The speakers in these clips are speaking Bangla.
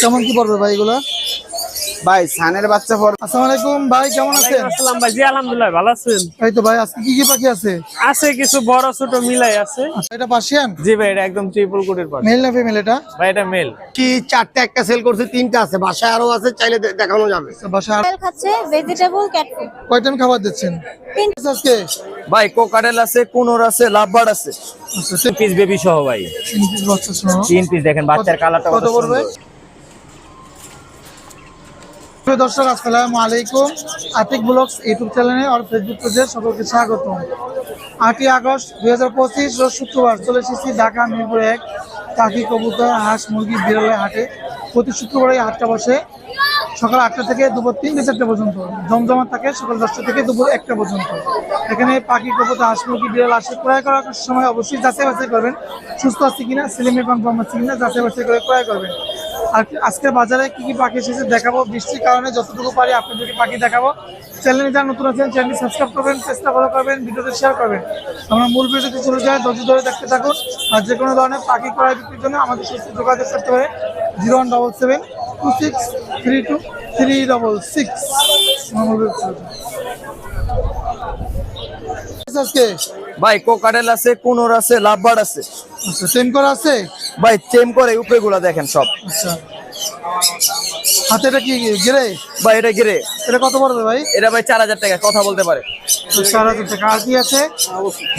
কেমন কি পড়বে ভাই এগুলা? ভাই সানের বাচ্চা পর আসসালামু আলাইকুম ভাই কেমন আছেন? আসসালাম ভাই। জি আলহামদুলিল্লাহ ভালো আছেন এই তো ভাই আজকে কি কি পাখি আছে? আছে কিছু বড় ছোট মিলাই আছে। আচ্ছা, এটা পার্সিয়ান? জি ভাই এটা একদম ট্রিপল কোটের পার মেল না ফিমেল এটা? ভাই এটা মেল। কি চারটা একটা সেল করছে তিনটা আছে। বাসায় আরও আছে চাইলে দেখানো যাবে। আচ্ছা, বাসা আর তেল খাচ্ছে ভেজিটেবল ক্যাট ফুড কয় টাইম খাবার দিচ্ছেন? তিন আজকে? ভাই কোকারেল আছে কুনোর আছে লাভবার্ড আছে। আচ্ছা তিন পিস বেবি সহ ভাই। তিন পিস বাচ্চা শোনো তিন পিস দেখেন বাচ্চার কালারটা কত পড়বে? প্রিয় দর্শক, আসসালামু আলাইকুম। আতিক ব্লগস ইউটিউব চ্যানেলে আর ফেসবুক পেজে সকলকে স্বাগত আটই আগস্ট দুই হাজার পঁচিশ, রোজ শুক্রবার চলে এসেছি ঢাকা মিরপুর এক পাখি কবুতর হাঁস মুরগি বিড়ালের হাটে। প্রতি শুক্রবার এই হাটটা বসে। সকাল আটটা থেকে দুপুর তিনটে চারটে পর্যন্ত। জমজমা থাকে সকাল দশটা থেকে দুপুর একটা পর্যন্ত। এখানে পাখি, কবুতর, হাঁস মুরগি, বিড়াল আসে। ক্রয় করার সময় অবশ্যই যাচাই বাছাই করবেন। সুস্থ আছে কিনা সিলিমে কনফার্ম আছে কিনা যাচাই বাছাই করে ক্রয় করবেন। আর আজকের বাজারে কি কি পাখি এসেছে দেখাবো। বৃষ্টির কারণে যতটুকু পারি আপনাদেরকে পাখি দেখাবো। চ্যানেলে যারা নতুন আছেন চ্যানেলটি সাবস্ক্রাইব করবেন, চেষ্টা ফলো করবেন, ভিডিওতে শেয়ার করবেন। আমরা মূল ভিডিওতে চলে যাই, ধৈর্য ধরে দেখতে থাকুন। আর যে কোনো ধরনের পাখি ক্রয় বিক্রির জন্য আমাদের সাথে যোগাযোগ করতে পারে zero one double seven two six three two three double six. আজকে ভাই কোকাটেল আছে কুনোর আছে লাভবার আছে। আচ্ছা সেম করা আছে? ভাই চেম করে উপরে গুলা দেখেন সব। আচ্ছা। হাতে এটা কি গেলে ভাই এটা গিরে। এটা কত পড়বে ভাই? এটা ভাই চার হাজার টাকা কথা বলতে পারে। চার হাজার টাকা আর কি আছে?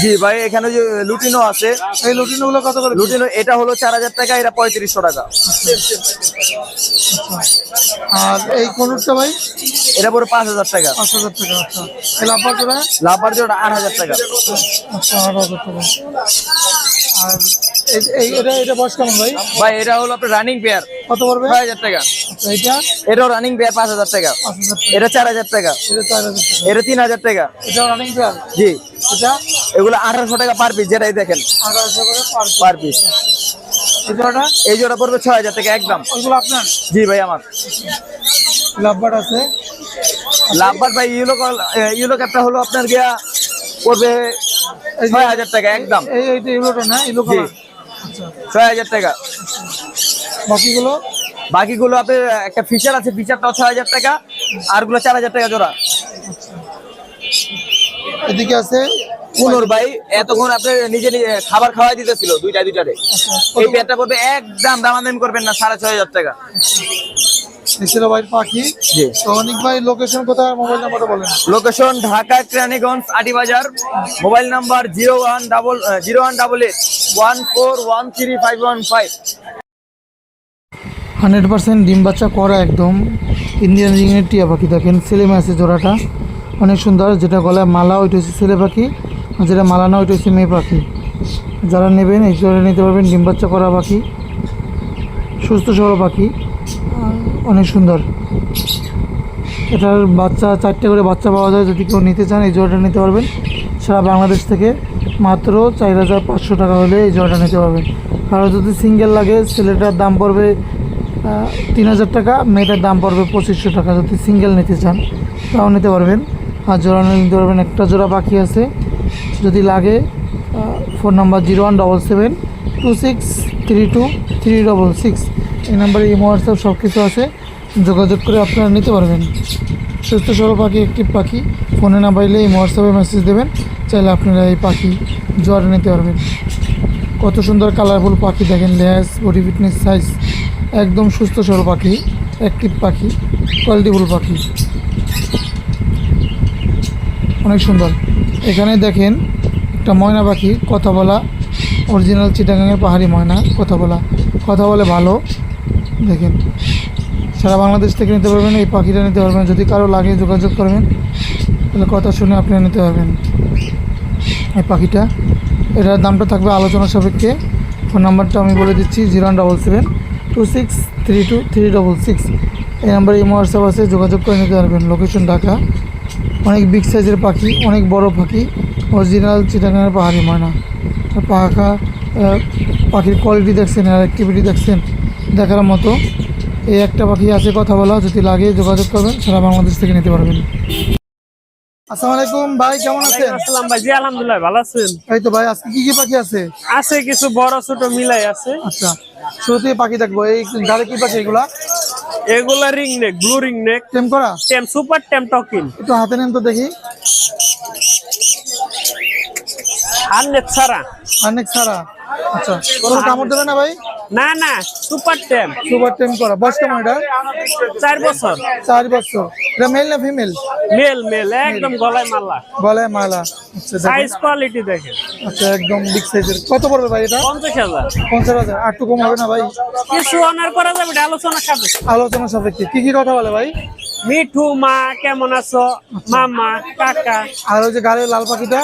জি ভাই এখানে যে লুটিনো আছে এই লুটিনো গুলো কত করে? লুটিনো এটা হলো চার হাজার টাকা এটা পঁয়ত্রিশশো টাকা। আর এই কনুরটা ভাই? এটা পরে পাঁচ হাজার টাকা। পাঁচ হাজার টাকা আচ্ছা। লাভবার জোড়া? লাভবার্ড যেটা আট হাজার টাকা। আচ্ছা আট হাজার টাকা। আর এটা এটা বয়স কেমন ভাই? ভাই এটা হলো আপনার রানিং পেয়ার কত পড়বে? ছয় হাজার টাকা। আচ্ছা এটা? এটাও রানিং পেয়ার পাঁচ হাজার টাকা। এটা চার হাজার টাকা। এটা চার হাজার টাকা। এটা তিন হাজার টাকা। এটা রানিং জি। এটা? এগুলো আঠারোশো টাকা পার পিস যেটাই দেখেন। আঠারোশো পার পিস এই জোড়া পড়বে ছয় হাজার টাকা একদম। ওইগুলো আপনার? জি ভাই আমার। লাভবার আছে? লাভবার ভাই ইউলো ইউলো ক্যাপটা হলো আপনার গিয়া পড়বে ছয় হাজার টাকা একদম। এই এইটা না ছয় হাজার টাকা। বাকিগুলো? বাকিগুলো আপনার একটা ফিচার আছে ফিচারটাও ছয় হাজার টাকা আরগুলো চার হাজার টাকা জোড়া। এদিকে আছে? পুনর ভাই এতক্ষণ নিজে নিজে খাবার খাওয়াই দিতেছিল দুইটা দুইটাতে। আচ্ছা এই পেয়ারটা করবে একদম দামাদামি করবেন না সাড়ে ছয় হাজার টাকা। মিশ্র ভাই পাখি। অনেক ভাই লোকেশন কোথায়? মোবাইল নাম্বারটা বলেন। Location Dhaka Keraniganj Atibazar mobile number zero one double zero one double eight one four one three five one five hundred percent ডিম বাচ্চা করা একদম। ইন্ডিয়ান রিংয়ের টিয়া পাখি দেখেন ছেলে আছে জোড়াটা। অনেক সুন্দর যেটা গলায় মালা ওইটা হচ্ছে ছেলে পাখি। আর যেটা মালা না ওইটা হচ্ছে মেয়ে পাখি। যারা নেবেন এই জোড়া নিতে পারবেন ডিম বাচ্চা করা পাখি। সুস্থ সবল পাখি। অনেক সুন্দর। এটার বাচ্চা, চারটে করে বাচ্চা পাওয়া যায়, যদি কেউ নিতে চান, এই জোড়াটা নিতে পারবেন। সারা বাংলাদেশ থেকে মাত্র চার হাজার পাঁচশো টাকা হলে এই জোড়াটা নিতে পারবেন। কারও যদি সিঙ্গেল লাগে, ছেলেটার দাম পড়বে তিন হাজার টাকা, মেয়েটার দাম পড়বে পঁচিশশো টাকা। যদি সিঙ্গেল নিতে চান, তাও নিতে পারবেন। আর জোড়া নিতে পারবেন। একটা জোড়া বাকি আছে। যদি লাগে phone number zero one double seven two six three two three double six. এই নাম্বারে ইমো, হোয়াটসঅ্যাপ সব কিছু আছে। যোগাযোগ করে আপনারা নিতে পারবেন। সুস্থ সরল পাখি একটি পাখি। ফোনে না পাইলে এই হোয়াটসঅ্যাপে মেসেজ দেবেন। চাইলে আপনারা এই পাখি জোয়ারে নিতে পারবেন। কত সুন্দর কালারফুল পাখি দেখেন লেস বডি ফিটনেস সাইজ একদম সুস্থ সরল পাখি অ্যাক্টিভ পাখি কোয়ালিটিফুল পাখি। অনেক সুন্দর। এখানে দেখেন একটা ময়না পাখি, কথা বলা। অরিজিনাল চিটাগাঙের পাহাড়ি ময়না, কথা বলা। কথা বলে ভালো। দেখেন, সারা বাংলাদেশ থেকে নিতে পারবেন, এই পাখিটা নিতে পারবেন। যদি কারও লাগে যোগাযোগ করবেন, তাহলে কথা শুনে আপনি নিতে পারবেন। এই পাখিটা, এটার দামটা থাকবে আলোচনা সাপেক্ষে। ফোন নাম্বারটা আমি বলে দিচ্ছি, zero one double seven two six three two three double six. এই নাম্বারে ইমো, হোয়াটসঅ্যাপ আছে, যোগাযোগ করে নিতে পারবেন। লোকেশন ঢাকা। অনেক বিগ সাইজের পাখি, অনেক বড় পাখি। অরিজিনাল চিটাগাঙের পাহাড়ি ময়না। পাখা পাখির কোয়ালিটি দেখছেন, আর অ্যাক্টিভিটি দেখছেন। দেখার মতো এই একটা পাখি আছে কথা বলা যদি লাগে যোগাযোগ করবেন সারা বাংলাদেশ থেকে নিতে পারবেন। আসসালামু আলাইকুম ভাই কেমন আছেন? আসসালাম ভাই। জি আলহামদুলিল্লাহ ভালো আছেন। এই তো ভাই আজকে কি কি পাখি আছে? আছে কিছু বড় ছোট মিলাই আছে। আচ্ছা শুরুতে পাখি দেখব। এই গাড়ি কি পাখি এগুলা? এগুলা ring neck blue ring neck. Tame করা? টেম সুপার টেম একটু হাতে নেন তো দেখি। সারা আচ্ছা কোনো কামড় দেবে না ভাই? না না সুপার টেম সুপার টেম করা। বয়স কেমন এটা? চার বছর। চার বছর। এটা মেল না ফিমেল মেল মেল একদম গলায় মালা। গলায় মালা। আচ্ছা সাইজ কোয়ালিটি দেখেন আচ্ছা একদম বিগ সাইজের কত পড়বে ভাই এটা? পঞ্চাশ হাজার। পঞ্চাশ হাজার। আর একটু কম হবে না ভাই? কিছু অনার করা যাবে আলোচনা খাবে আলোচনা সাপেক্ষে। কি কি কথা বলে ভাই? মিঠু মা কেমন আছো? মামা কাকা। আর ওই যে গাড়ির লাল পাখিটা?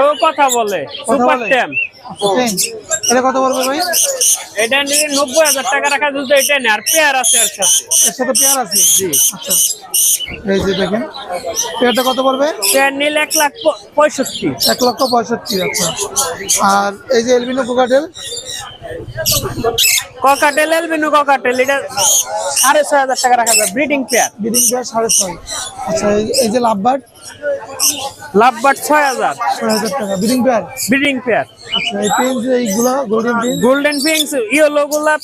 ও কথা বলে। সুপার টেম এটা কত পড়বে ভাই? এটা নিয়ে নব্বই হাজার টাকা রাখা যদি এটা নেই আর পেয়ার আছে আর সাথে এর সাথে পেয়ার আছে? জি আচ্ছা। এই যে দেখেন পেয়ারটা কত পড়বে? পেয়ার নিলে এক লাখ পঁয়ষট্টি। এক লক্ষ পঁয়ষট্টি আচ্ছা। আর এই যে albino cockatiel cockatiel albino cockatiel এটা সাড়ে ছয় হাজার টাকা রাখা যাবে। Breeding pair. বিডিং পেয়ার সাড়ে ছয়। আচ্ছা এই- যে লাভবার্ড? লাভ বাট ছয় হাজার। ছয় হাজার টাকা। Breeding pair? Breeding pair. আচ্ছা এই পেন যে গোল্ডেন পেন? Golden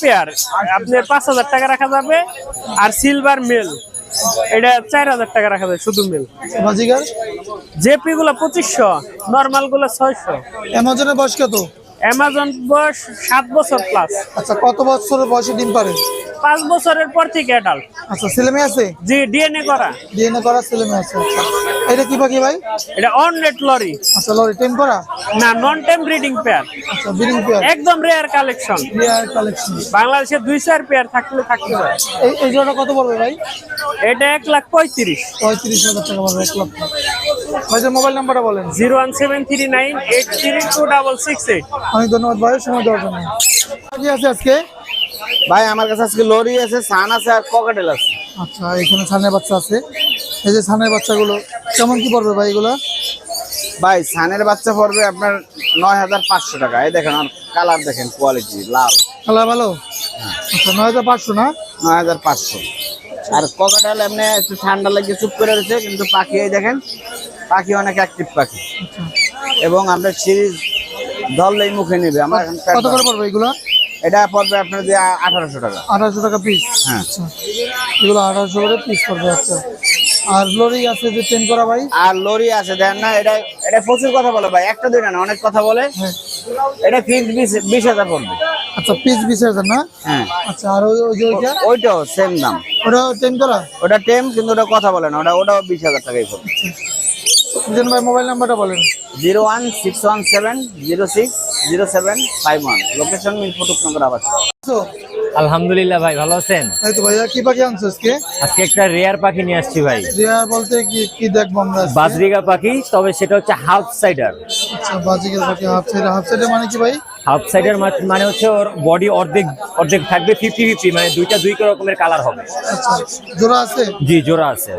pair. আপনার পাঁচ হাজার টাকা রাখা যাবে। আর সিলভার মেল। এটা চার হাজার টাকা রাখা যাবে শুধু মেল। বাজিগার? জেপি গুলা পঁচিশশো নর্মালগুলা ছয়শো। অ্যামাজনের বয়স কত? অ্যামাজন বয়স সাত বছর প্লাস আচ্ছা কত বছর বয়সে ডিম পারে পাঁচ বছরের পর থেকে অ্যাডাল্ট আচ্ছা ছেলে মেয়ে আছে? জি ডিএনএ করা। ডিএনএ করা ছেলে মেয়ে আছে আচ্ছা। এটা কি পাখি ভাই? এটা অন রেট লরি আচ্ছা লরি টেম করা? না নন টাইম ব্রিডিং পেয়ার আচ্ছা ব্রিডিং পেয়ার একদম রেয়ার কালেকশন রেয়ার কালেকশন বাংলাদেশে দুই চার পেয়ার থাকলে থাকতে পারে। এই এই জোড়াটা কত পড়বে ভাই? এটা এক লাখ পঁয়ত্রিশ। পঁয়ত্রিশ হাজার টাকা পড়বে এক লক্ষ ভাই যে মোবাইল নাম্বারটা বলেন। Zero one seven three nine eight three two double six eight. অনেক ধন্যবাদ ভাই সময় দেওয়ার জন্য। কি আছে আজকে? ভাই আমার কাছে আজকে লরি আছে সান আছে আর ককাটেল আছে। আচ্ছা এখানে সানের বাচ্চা আছে। এই যে সানের বাচ্চাগুলো কেমন কি পড়বে ভাই এগুলো? ভাই সানের বাচ্চা পড়বে আপনার নয় হাজার পাঁচশো টাকা। এই দেখেন আর কালার দেখেন কোয়ালিটি লাল। কালার ভালো? আচ্ছা নয় হাজার পাঁচশো না? নয় হাজার পাঁচশো। আর ককাটাল এমনি একটু ঠান্ডা লাগে চুপ করে রয়েছে কিন্তু পাখি এই দেখেন পাখি অনেক অ্যাক্টিভ পাখি। এবং আপনার সিরিজ ধরলেই মুখে নেবে। আমার কত করে পড়বে এগুলো? এটা পড়বে আপনার যে আঠারোশো টাকা। আঠারোশো টাকা পিস হ্যাঁ। আচ্ছা। এগুলো আঠারোশো করে পিস পড়বে আচ্ছা। আর লরি আছে যে ট্রেন করা ভাই? আর লরি আছে দেন না এটা এটা প্রচুর কথা বলে ভাই একটা দুইটা না অনেক কথা বলে। হ্যাঁ। এটা ফিক্স বিশ বিশ হাজার পড়বে। আচ্ছা পিস বিশ হাজার না? হ্যাঁ। আচ্ছা আর ওই যে ওইটা? ওইটাও সেম দাম। ওটা ট্রেন করা? ওটা টেম কিন্তু ওটা কথা বলে না ওটা ওটাও বিশ হাজার টাকাই পড়বে। দুজন ভাই মোবাইল নাম্বারটা বলেন। Zero one six one seven zero six zero seven five one. Location মিনফোটুক নগর আবাস আলহামদুলিল্লাহ ভাই ভালো আছেন? এই তো ভাইয়া কি পাখি আনছো আজকে? আজকে একটা রেয়ার পাখি নিয়ে আসছি ভাই। রিয়ার বলতে কি কি দেখব আমরা বাজরিগা পাখি তবে সেটা হচ্ছে হাফ সাইডার। আচ্ছা বাজিকের পাখি হাফ সাইড হাফ সাইডে মানে কি ভাই? হাফ সাইডার মানে হচ্ছে ওর বডি অর্ধেক অর্ধেক থাকবে ফিফটি ফিফটি মানে দুইটা দুই রকমের কালার হবে। আচ্ছা জোড়া আছে? জি জোড়া আছে।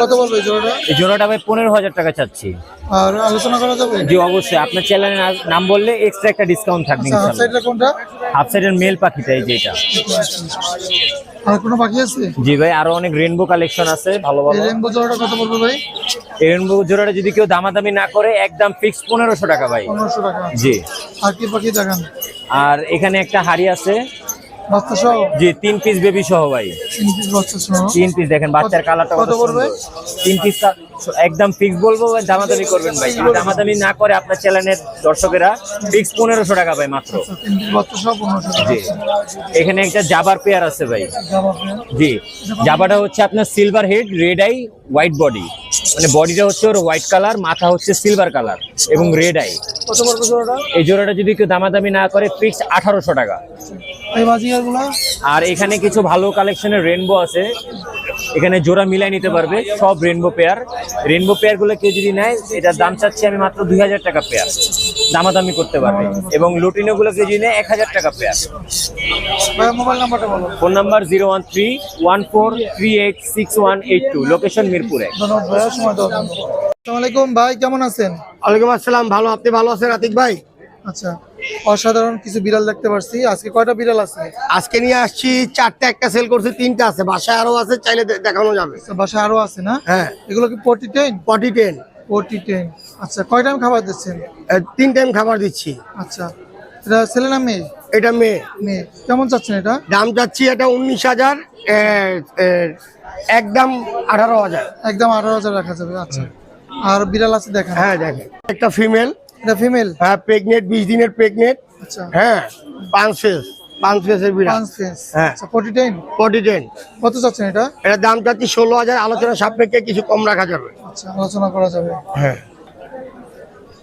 কত বলবে জোড়াটা? এই জোড়াটা ভাই পনেরো হাজার টাকা চাচ্ছি। আর আলোচনা করা যাবে? জি অবশ্যই। আপনার চ্যানেলের নাম বললে এক্সট্রা একটা ডিসকাউন্ট থাকবে আচ্ছা হাফ সাইডটা কোনটা? হাফ সাইডের মেল পাখিটা এই যেটা আর কোনো বাকি আছে? জি ভাই আরও অনেক রেনবো কালেকশন আছে ভালো ভালো। রেনবো জোড়াটা কত পড়বে ভাই? এই রেনবো জোড়াটা যদি কেউ দামাদামি না করে একদম ফিক্স পনেরোশো টাকা ভাই। পনেরোশো টাকা। জি। আর কি বাকি দেখান? আর এখানে একটা হাড়ি আছে বাচ্চা সহ? জি তিন পিস বেবি সহ ভাই। তিন পিস বাচ্চা সহ। তিন পিস দেখেন বাচ্চার কালারটা কত পড়বে? তিন পিস একদম ফিক্স বলব ভাই, দামাদামি করবেন ভাই। দামাদামি না করে আপনার চ্যানেলের দর্শকেরা ফিক্স পনেরোশো টাকা ভাই মাত্র। আচ্ছা, জি। এখানে একটা জাবার পেয়ার আছে ভাই। জি জাবাটা হচ্ছে আপনার silver head red eye white body মানে বডিটা হচ্ছে ওর হোয়াইট কালার মাথা হচ্ছে সিলভার কালার এবং রেড আই কত পড়বে জোড়াটা? এই জোড়াটা যদি কেউ দামাদামি না করে ফিক্স আঠারোশো টাকা। এই আর এখানে কিছু ভালো কালেকশনের রেনবো আছে। এখানে জোড়া মিলাই নিতে পারবে সব রেনবো পেয়ার রেনবো পেয়ারগুলো কেউ যদি নেয় এটার দাম চাচ্ছি আমি মাত্র দুই হাজার টাকা পেয়ার দামাদামি করতে পারবে। এবং লুটিনো গুলো কেউ যদি নেয় এক হাজার টাকা পেয়ার মোবাইল নাম্বারটা বলো। Phone number zero one three one four three eight six one eight two. Location মিরপুরে। ধন্যবাদ সময় ভাই কেমন আছেন? ওয়ালাইকুম আসসালাম ভালো। আপনি ভালো আছেন আতিক ভাই? আচ্ছা অসাধারণ কিছু বিড়াল দেখতে পারছি। আজকে কয়টা বিড়াল আছে? আজকে নিয়ে আসছি চারটে একটা সেল করছি তিনটা আছে। বাসায় আরও আছে চাইলে দেখানো যাবে। আচ্ছা, বাসায় আরও আছে না? হ্যাঁ। এগুলো কি টেন পটি টেন আচ্ছা কয় টাইম খাবার দিচ্ছেন? তিন টাইম খাবার দিচ্ছি। আচ্ছা এটা ছেলে না মেয়ে? এটা মেয়ে। মেয়ে। কেমন চাচ্ছেন এটা? দাম চাচ্ছি এটা উনিশ হাজার একদম আঠারো হাজার। একদম আঠারো হাজার রাখা যাবে আচ্ছা। আর বিড়াল আছে দেখেন। হ্যাঁ দেখেন। একটা ফিমেল এটা ফিমেল হ্যাঁ প্রেগনেন্ট বিশ দিনের প্রেগনেন্ট আচ্ছা। হ্যাঁ পাঁচ ফেস পাঁচ ফেসের বিড়াল। পাঁচ ফেস হ্যাঁ। আচ্ছা ফোর্টি টেন ফোর্টি টেন কত চাচ্ছেন এটা? এটার দাম চাচ্ছি ষোলো হাজার আলোচনা সাপেক্ষে কিছু কম রাখা যাবে। আচ্ছা আলোচনা করা যাবে। হ্যাঁ।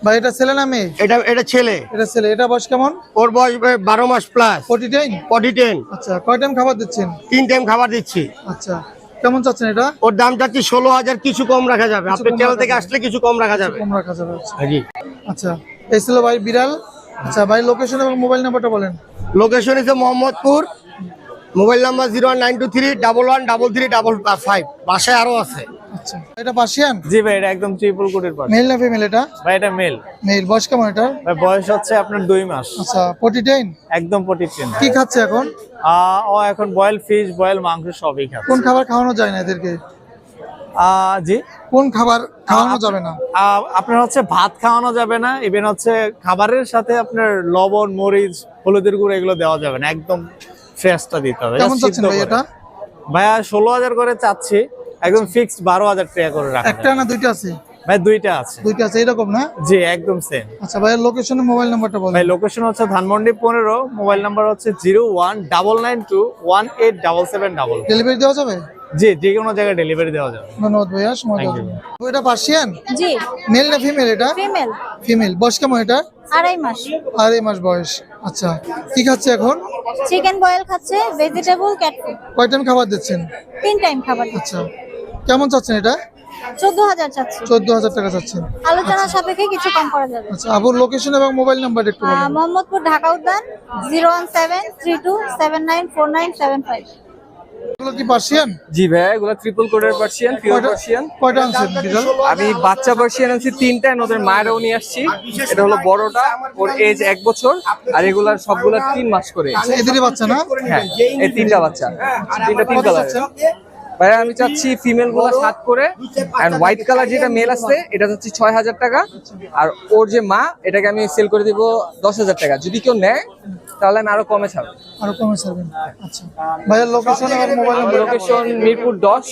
ভাই এটা ছেলে না মেয়ে? এটা এটা ছেলে। এটা ছেলে। এটা বয়স কেমন? ওর বয়স বারো মাস plus forty ten forty ten আচ্ছা কয় টাইম খাবার দিচ্ছেন? তিন টাইম খাবার দিচ্ছি। আচ্ছা। কেমন চাচ্ছেন এটা? ওর দাম চাচ্ছি ষোলো হাজার কিছু কম রাখা যাবে। আপনি তেল চ্যানেল থেকে আসলে কিছু কম রাখা যাবে। কম রাখা যাবে আচ্ছা। জি। আচ্ছা এই ছিল ভাই বিড়াল। আচ্ছা ভাই লোকেশন এবং মোবাইল নাম্বারটা বলেন। লোকেশন হচ্ছে Mohammadpur mobile number zero one nine two three double one double three double five বাসায় আরও আছে। আচ্ছা। এটা পার্সিয়ান জি ভাই এটা একদম ট্রিপল কোটের পার মেল না ফিমেল এটা? ভাই এটা মেল মেল বয়স কেমন এটা? ভাই বয়স হচ্ছে আপনার দুই মাস। আচ্ছা ফোর্টি টেন একদম পটিটেন কি খাচ্ছে এখন? ও এখন বয়েল ফিশ বয়েল মাংস সবই খাচ্ছে। কোন খাবার খাওয়ানো যায় না এদেরকে? জি? কোন খাবার খাওয়ানো যাবে না? আপনার হচ্ছে ভাত খাওয়ানো যাবে না ইভেন হচ্ছে খাবারের সাথে আপনার লবণ মরিচ হলুদের গুঁড়ো এগুলো দেওয়া যাবে না। একদম ফ্রেশটা দিতে হবে। কেমন চাচ্ছেন ভাই এটা? ভাইয়া ষোলো হাজার করে চাচ্ছি। একদম ফিক্সড বারো হাজার টাকা করে রাখা। একটা না দুইটা আছে? ভাই দুইটা আছে। দুইটা আছে এরকম না? জি একদম সেম আচ্ছা ভাইয়ের লোকেশন মোবাইল নাম্বারটা বলেন। ভাই লোকেশন হচ্ছে ধানমন্ডি পনেরো মোবাইল নাম্বার হচ্ছে zero one double nine two one eight double seven double. Delivery দেওয়া যাবে? জি যে কোনো জায়গায় ডেলিভারি দেওয়া যাবে। ধন্যবাদ ভাইয়া সময় জন্য। এটা পার্সিয়ান জি। মেল না ফিমেল এটা? ফিমেল ফিমেল বয়স কেমন এটা? আড়াই মাস। আড়াই মাস বয়স। আচ্ছা কি খাচ্ছে এখন? চিকেন বয়েল খাচ্ছে ভেজিটেবল ক্যাট ফুড কয় টাইম খাবার দিচ্ছেন? তিন টাইম খাবার। আচ্ছা। কেমন চাচ্ছেন এটা? চোদ্দ হাজার চাচ্ছি। চোদ্দ হাজার টাকা চাচ্ছেন। আলোচনা সাপেক্ষে কিছু কম করা যাবে। আচ্ছা আবুর লোকেশন এবং মোবাইল নাম্বার একটু আহ, বলেন। মোহাম্মদপুর ঢাকা উদ্যান zero one seven three two seven nine four nine seven five এগুলো কি পার্সিয়ান জি এগুলো ট্রিপল কোডের পার্সিয়ান পিওর পার্সিয়ান কয়টা আনছেন বিড়াল আমি বাচ্চা পার্সিয়ান আনছি তিনটা ওদের মায়েরাও নিয়ে আসছি। এটা হলো বড়টা ওর এজ এক বছর আর এগুলার সবগুলা তিন মাস করে। আচ্ছা এদেরই বাচ্চা না? হ্যাঁ এই তিনটা বাচ্চা। তিনটা তিন কালার ভাইয়া আমি চাচ্ছি ফিমেলগুলা সাত করে হোয়াইট কালার যেটা মেল আছে এটা চাচ্ছি ছয় হাজার টাকা। আর ওর যে মা এটাকে আমি সেল করে দিব দশ হাজার টাকা। যদি কেউ নেয় তাহলে আমি আরও কমে ছাড়বো। আরও কমে ছাড়বেন। আচ্ছা। ভাইয়ের লোকেশন এবং মোবাইল আমার নাম্বার লোকেশন মিরপুর দশ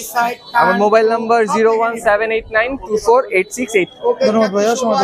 আমার mobile number zero one seven eight nine two four eight six eight ধন্যবাদ ভাইয়া সময়।